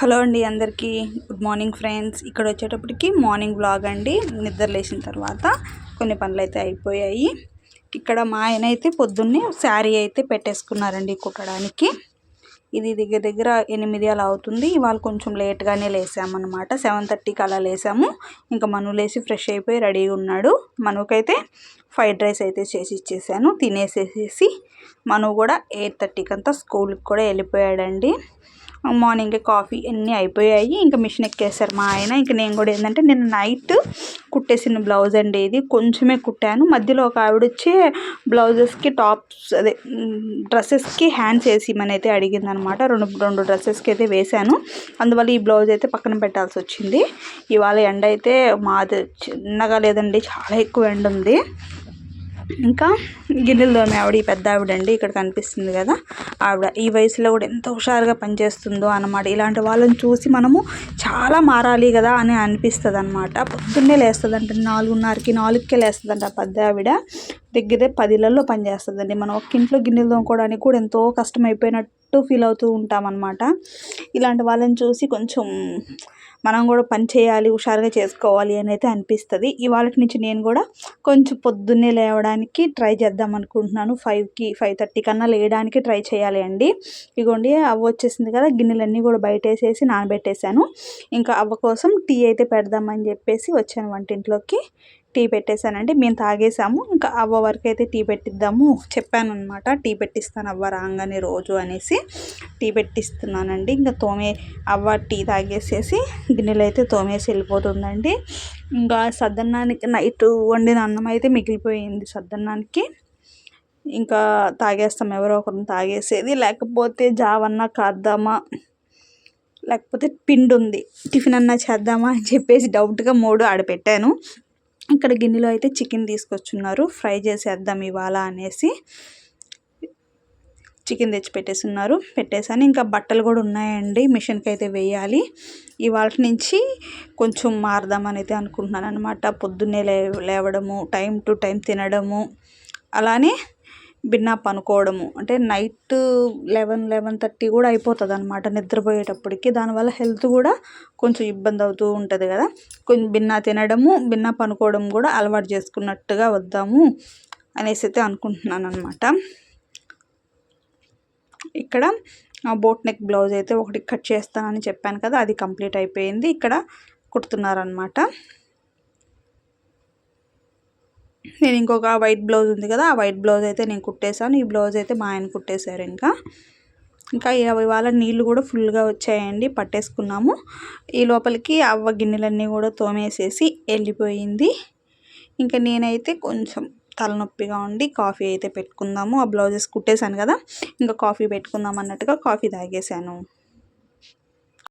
Hello అండి అందరికీ. Good morning friends. ఇక్కడ వచ్చేటప్పటికి మార్నింగ్ బ్లాగ్ అండి. నిద్ర లేచిన తర్వాత కొన్ని పనులు అయితే అయిపోయాయి. ఇక్కడ మా ఆయన అయితే పొద్దున్నే శారీ అయితే పెట్టేసుకున్నారండి కుట్టడానికి. ఇది దగ్గర దగ్గర ఎనిమిది అలా అవుతుంది. ఇవాళ కొంచెం లేట్గానే లేసామన్నమాట. సెవెన్ థర్టీకి అలా లేసాము. ఇంకా మను లేసి ఫ్రెష్ అయిపోయి రెడీగా ఉన్నాడు. మనుకైతే ఫ్రైడ్ రైస్ అయితే చేసి ఇచ్చేసాను. తినేసేసేసి మను కూడా ఎయిట్ థర్టీకి అంతా స్కూల్కి కూడా వెళ్ళిపోయాడండి. మార్నింగ్ కాఫీ అన్నీ అయిపోయాయి. ఇంకా మిషన్ ఎక్కేసారు మా ఆయన. ఇంకా నేను కూడా ఏంటంటే నేను నైట్ కుట్టేసిన బ్లౌజ్ అండి ఇది. కొంచెమే కుట్టాను. మధ్యలో ఒక ఆవిడ వచ్చి బ్లౌజెస్కి టాప్స్ అదే డ్రెస్సెస్కి హ్యాండ్స్ వేసి మనైతే అడిగిందనమాట. రెండు రెండు డ్రెస్సెస్కి అయితే వేశాను. అందువల్ల ఈ బ్లౌజ్ అయితే పక్కన పెట్టాల్సి వచ్చింది. ఇవాళ ఎండ అయితే మాది చిన్నగా లేదండి. చాలా ఎక్కువ ఎండ ఉంది ఇంకా గిన్నెలు దోమే ఆవిడ ఈ పెద్ద ఆవిడ అండి ఇక్కడ కనిపిస్తుంది కదా. ఆవిడ ఈ వయసులో కూడా ఎంత హుషారుగా పనిచేస్తుందో అన్నమాట. ఇలాంటి వాళ్ళని చూసి మనము చాలా మారాలి కదా అని అనిపిస్తుంది అనమాట పొద్దున్నే లేస్తుందంట నాలుగున్నరకి నాలుగుకే లేస్తుందంట ఆ పెద్ద ఆవిడ. దగ్గరే పదిలలో పనిచేస్తుందండి. మనం ఒక్క ఇంట్లో గిన్నెలు తోముకోవడానికి కూడా ఎంతో కష్టమైపోయినట్టు ఫీల్ అవుతూ ఉంటామన్నమాట. ఇలాంటి వాళ్ళని చూసి కొంచెం మనం కూడా పని చేయాలి హుషారుగా చేసుకోవాలి అని అయితే అనిపిస్తుంది. ఇవాళ నుంచి నేను కూడా కొంచెం పొద్దున్నే లేవడానికి ట్రై చేద్దాం అనుకుంటున్నాను. ఫైవ్కి ఫైవ్ థర్టీ కన్నా లేయడానికి ట్రై చేయాలి అండి. ఇగోండి అవ్వ వచ్చేసింది కదా గిన్నెలన్నీ కూడా బయట వేసేసి నానబెట్టేశాను. ఇంకా అవ్వ కోసం టీ అయితే పెడదామని చెప్పేసి వచ్చాను వంటింట్లోకి. టీ పెట్టేశానండి. మేము తాగేసాము ఇంకా అవ్వ వరకు అయితే టీ పెట్టిద్దాము చెప్పాను అనమాట టీ పెట్టిస్తాను అవ్వ రాగానే రోజు అనేసి టీ పెట్టిస్తున్నానండి. ఇంకా తోమే అవ్వ టీ తాగేసేసి గిన్నెలు అయితే తోమేసి వెళ్ళిపోతుందండి. ఇంకా సద్దన్నానికి నైట్ వండిన అన్నం అయితే మిగిలిపోయింది సద్దన్నానికి. ఇంకా తాగేస్తాం. ఎవరో ఒకరిని తాగేసేది. లేకపోతే జావన్నా కాద్దామా? లేకపోతే పిండి ఉంది టిఫిన్ అన్నా చేద్దామా అని చెప్పేసి డౌట్గా మూడు ఆడపెట్టాను ఇక్కడ గిన్నెలో అయితే చికెన్ తీసుకొచ్చున్నారు. ఫ్రై చేసేద్దాం ఇవాళ అనేసి చికెన్ తెచ్చి పెట్టేసున్నారు. పెట్టేసాను ఇంకా బట్టలు కూడా ఉన్నాయండి. మిషన్కి అయితే వేయాలి. ఇవాళ నుంచి కొంచెం మారదామని అయితే అనుకుంటున్నాను అనమాట పొద్దున్నే లే లేవడము టైం టు టైం తినడము అలానే బిన్నాప్ పనుకోవడము అంటే నైట్ లెవెన్ లెవెన్ థర్టీ కూడా అయిపోతుంది అనమాట నిద్రపోయేటప్పటికి. దానివల్ల హెల్త్ కూడా కొంచెం ఇబ్బంది అవుతూ ఉంటుంది కదా. కొంచెం బిన్నా తినడము బిన్నా పనుకోవడం కూడా అలవాటు చేసుకున్నట్టుగా వద్దాము అనేసి అయితే అనుకుంటున్నాను అనమాట ఇక్కడ బోట్ నెక్ బ్లౌజ్ అయితే ఒకటి కట్ చేస్తానని చెప్పాను కదా అది కంప్లీట్ అయిపోయింది. ఇక్కడ కుడుతున్నారనమాట నేను ఇంకొక వైట్ బ్లౌజ్ ఉంది కదా ఆ వైట్ బ్లౌజ్ అయితే నేను కుట్టేశాను. ఈ బ్లౌజ్ అయితే మా ఆయన కుట్టేశారు ఇంకా. ఇంకా ఇవాళ నీళ్ళు కూడా ఫుల్గా వచ్చాయండి పట్టేసుకున్నాము. ఈ లోపలికి అవ్వ గిన్నెలన్నీ కూడా తోమేసేసి వెళ్ళిపోయింది. ఇంకా నేనైతే కొంచెం తలనొప్పిగా ఉండి కాఫీ అయితే పెట్టుకుందాము. ఆ బ్లౌజెస్ కుట్టేశాను కదా ఇంకా కాఫీ పెట్టుకుందాం అన్నట్టుగా కాఫీ తాగేశాను.